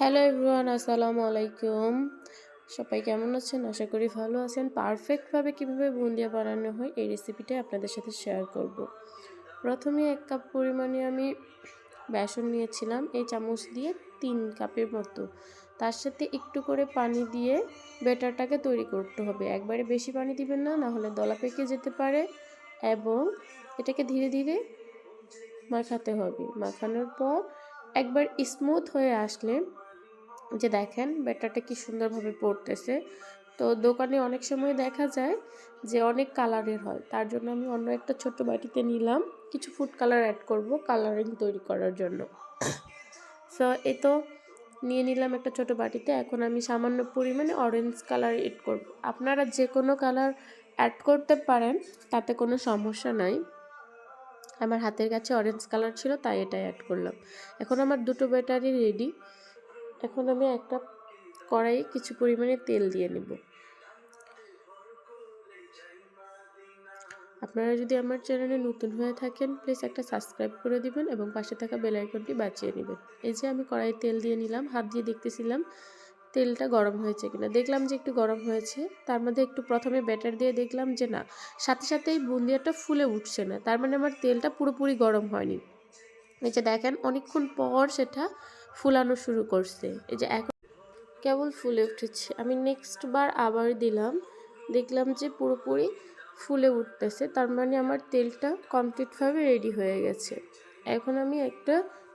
Hello everyone, আসসালামু আলাইকুম। সবাই কেমন আছেন? আশা করি ভালো আছেন। পারফেক্টভাবে কীভাবে বুন্দিয়া বানানো হয় এই রেসিপিটা আপনাদের সাথে শেয়ার করব। প্রথমে এক কাপ পরিমাণে আমি বেসন নিয়েছিলাম, এই চামচ দিয়ে তিন কাপের মতো। তার সাথে একটু করে পানি দিয়ে বেটারটাকে তৈরি করতে হবে। একবারে বেশি পানি দিবেন না, নাহলে দলা পেকে যেতে পারে এবং এটাকে ধীরে ধীরে মাখাতে হবে। মাখানোর পর একবার স্মুথ হয়ে আসলে যে দেখেন ব্যাটারটা কি সুন্দরভাবে পড়তেছে। তো দোকানে অনেক সময় দেখা যায় যে অনেক কালারের হয়, তার জন্য আমি অন্য একটা ছোট বাটিতে নিলাম। কিছু ফুড কালার অ্যাড করব কালারিং তৈরি করার জন্য। সো এ তো নিয়ে নিলাম একটা ছোট বাটিতে। এখন আমি সামান্য পরিমাণে অরেঞ্জ কালার এড করব। আপনারা যে কোনো কালার অ্যাড করতে পারেন, তাতে কোনো সমস্যা নাই। আমার হাতের কাছে অরেঞ্জ কালার ছিল, তাই এটাই অ্যাড করলাম। এখন আমার দুটো ব্যাটারি রেডি এখন আমি একটা কড়াইয়ে কিছু পরিমাণে তেল দিয়ে নেব। আপনারা যদি আমার চ্যানেলে নতুন হয়ে থাকেন প্লিজ একটা সাবস্ক্রাইব করে দিবেন এবং পাশে থাকা বেল আইকনটি বাঁচিয়ে নেবেন। এই যে আমি কড়াই তেল দিয়ে নিলাম, হাত দিয়ে দেখতেছিলাম তেলটা গরম হয়েছে কিনা। দেখলাম যে একটু গরম হয়েছে, তার মধ্যে একটু প্রথমে ব্যাটার দিয়ে দেখলাম যে না, সাথে সাথেই বুন্দিয়াটা ফুলে উঠছে না, তার মানে আমার তেলটা পুরোপুরি গরম হয়নি। এই যে দেখেন, অনেকক্ষণ পর সেটা ফুলানো শুরু করছে। এই যে এখন কেবল ফুলে উঠেছে। আমি নেক্সট বার আবার দিলাম। দেখলাম যে পুরোপুরি ফুলে উঠতেছে। তার মানে আমার তেলটা কমপ্লিটভাবে রেডি হয়ে গেছে। এখন আমি একটা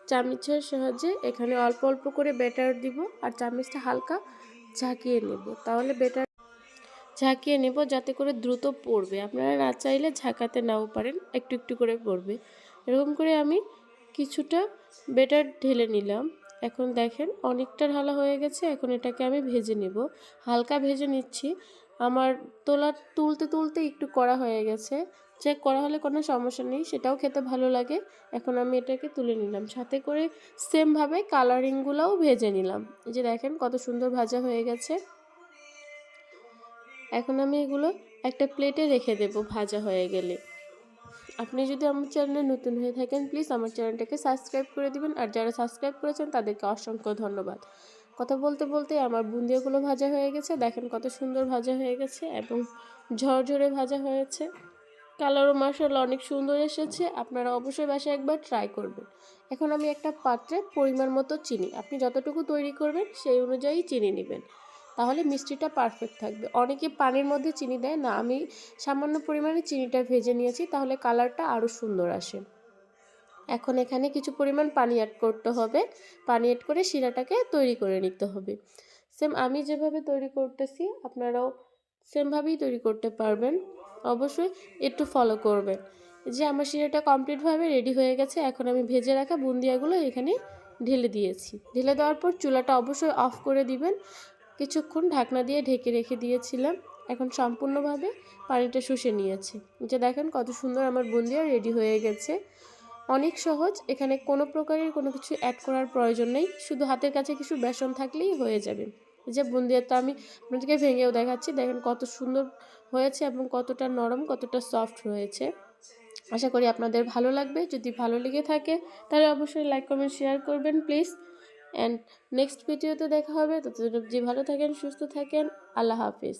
চামিচের সাহায্যে এখানে অল্প অল্প করে ব্যাটার দিব আর চামিচটা হালকা ঝাঁকিয়ে নেব। তাহলে ব্যাটার ঝাঁকিয়ে নেব যাতে করে দ্রুত পড়বে। আপনারা না চাইলে ঝাঁকাতে নাও পারেন, একটু একটু করে পড়বে। এরকম করে আমি কিছুটা বেটার ঢেলে নিলাম। এখন দেখেন অনেকটা ঢালা হয়ে গেছে, এখন এটাকে আমি ভেজে নেব। হালকা ভেজে নিচ্ছি। আমার তোলা তুলতে তুলতে একটু করা হয়ে গেছে। চেক করা হলে কোনো সমস্যা নেই, সেটাও খেতে ভালো লাগে। এখন আমি এটাকে তুলে নিলাম। সাথে করে সেমভাবে কালারিংগুলোও ভেজে নিলাম। এই যে দেখেন কত সুন্দর ভাজা হয়ে গেছে। এখন আমি এগুলো একটা প্লেটে রেখে দেব ভাজা হয়ে গেলে। আপনি যদি আমার চ্যানেলে নতুন হয়ে থাকেন প্লিজ আমার চ্যানেলটাকে সাবস্ক্রাইব করে দিবেন। আর যারা সাবস্ক্রাইব করেছেন, তাদেরকে অসংখ্য ধন্যবাদ। কথা বলতে বলতে আমার বুন্দিয়াগুলো ভাজা হয়ে গেছে। দেখেন কত সুন্দর ভাজা হয়ে গেছে এবং ঝরঝরে ভাজা হয়েছে। কালারও মার্শাল অনেক সুন্দর এসেছে। আপনারা অবশ্যই বাসায় একবার ট্রাই করবেন। এখন আমি একটা পাত্রে পরিমাণ মতো চিনি। আপনি যতটুকু তৈরি করবেন, সেই অনুযায়ী চিনি নেবেন। তাহলে মিষ্টিটা পারফেক্ট থাকবে। অনেকে পানির মধ্যে চিনি দেয় না, আমি সামান্য পরিমাণে চিনিটা ভেজে নিয়েছি, তাহলে কালারটা আরও সুন্দর আসে। এখন এখানে কিছু পরিমাণ পানি অ্যাড করতে হবে। পানি অ্যাড করে শিরাটাকে তৈরি করে নিতে হবে। সেম আমি যেভাবে তৈরি করতেছি, আপনারাও সেমভাবেই তৈরি করতে পারবেন। অবশ্যই একটু ফলো করবেন। যে আমার শিরাটা কমপ্লিটভাবে রেডি হয়ে গেছে, এখন আমি ভেজে রাখা বুন্দিয়াগুলো এখানে ঢেলে দিয়েছি। ঢেলে দেওয়ার পর চুলাটা অবশ্যই অফ করে দিবেন। কিছুক্ষণ ঢাকনা দিয়ে ঢেকে রেখে দিয়েছিলাম। এখন সম্পূর্ণভাবে পানিটা শুষে নিয়েছে। যে দেখেন কত সুন্দর আমার বুন্দিয়া রেডি হয়ে গেছে। অনেক সহজ, এখানে কোনো প্রকারের কোনো কিছু অ্যাড করার প্রয়োজন নেই। শুধু হাতের কাছে কিছু বেসন থাকলেই হয়ে যাবে। যে বুন্দিয়াটা আমি আপনাদেরকে ভেঙেও দেখাচ্ছি। দেখেন কত সুন্দর হয়েছে এবং কতটা নরম, কতটা সফট হয়েছে। আশা করি আপনাদের ভালো লাগবে। যদি ভালো লেগে থাকে, তাহলে অবশ্যই লাইক কমেন্ট শেয়ার করবেন প্লিজ অ্যান্ড নেক্সট ভিডিওতে দেখা হবে। যে ভালো থাকেন সুস্থ থাকেন। আল্লাহ হাফিজ।